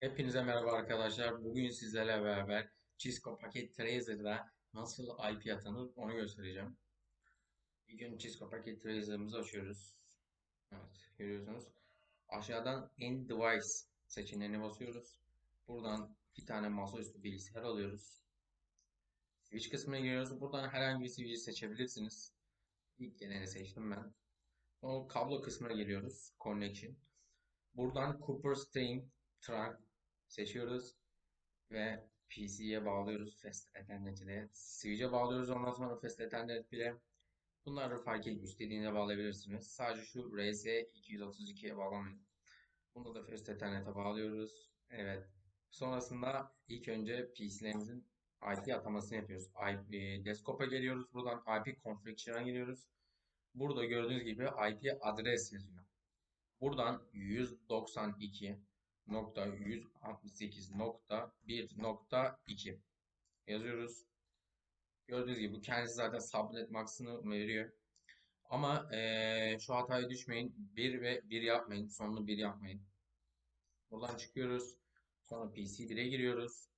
Hepinize merhaba arkadaşlar. Bugün sizlerle beraber Cisco Paket Tracer'da nasıl IP atanır onu göstereceğim. İlk önce Cisco Paket Tracer'ımızı açıyoruz. Evet, görüyorsunuz. Aşağıdan End Device seçeneğine basıyoruz. Buradan bir tane masaüstü bilgisayar alıyoruz. Switch kısmına giriyoruz. Buradan herhangi bir switch seçebilirsiniz. İlk geleni seçtim ben. O kablo kısmına geliyoruz. Connection. Buradan Cooper String Trunk seçiyoruz ve PC'ye bağlıyoruz Fast Ethernet. Switch'e bağlıyoruz ondan sonra Fast Ethernet ile. Bunları fark etmiyor. İstediğine bağlayabilirsiniz. Sadece şu RS232'ye bağlamayın. Bunu da Fast Ethernet'e bağlıyoruz. Evet. Sonrasında ilk önce PC'lerimizin IP atamasını yapıyoruz. IP, desktop'a geliyoruz. Buradan IP configuration'a giriyoruz. Burada gördüğünüz gibi IP adres yazıyor. Buradan 192.168.1.2 yazıyoruz. Gördüğünüz gibi bu kendisi zaten subnet max'ını veriyor. Ama eee, şu hataya düşmeyin. 1 ve 1 yapmayın. Sonunu 1 yapmayın. Buradan çıkıyoruz. Sonra PC1'e giriyoruz.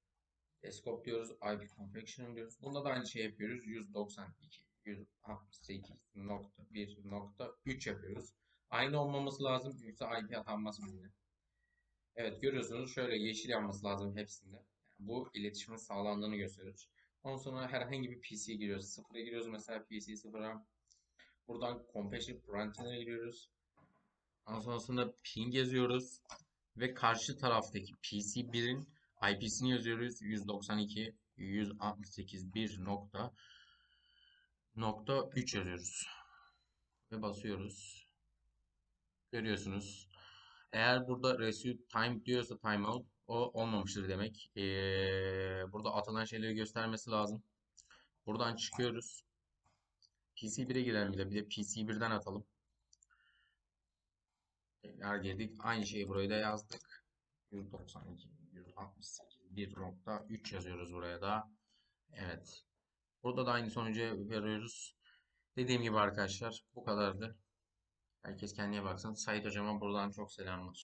Desktop diyoruz. IP configuration diyoruz. Bunda da aynı şey yapıyoruz. 192, 168.1.3 yapıyoruz. Aynı olmaması lazım. Yoksa IP atanmaz birbirine. Evet görüyorsunuz şöyle yeşil yanması lazım hepsinde. Yani bu iletişimin sağlandığını gösterir. Ondan sonra herhangi bir PC'ye giriyoruz. Sıfıra giriyoruz mesela PC sıfıra. Buradan Compassion Parental'e giriyoruz. Ondan sonrasında ping yazıyoruz. Ve karşı taraftaki PC1'in IP'sini yazıyoruz. 192 168 1.3 yazıyoruz. Ve basıyoruz. Görüyorsunuz. Eğer burada resume time diyorsa timeout o olmamıştır demek. Ee, burada atılan şeyleri göstermesi lazım. Buradan çıkıyoruz. PC1'e girelim bir de. Bir de PC1'den atalım. Tekrar girdik. Aynı şeyi buraya da yazdık. 192, 168, 1.3 yazıyoruz buraya da. Evet. Burada da aynı sonucu veriyoruz. Dediğim gibi arkadaşlar bu kadardı. Herkes kendine baksın. Sait hocama buradan çok selamlar.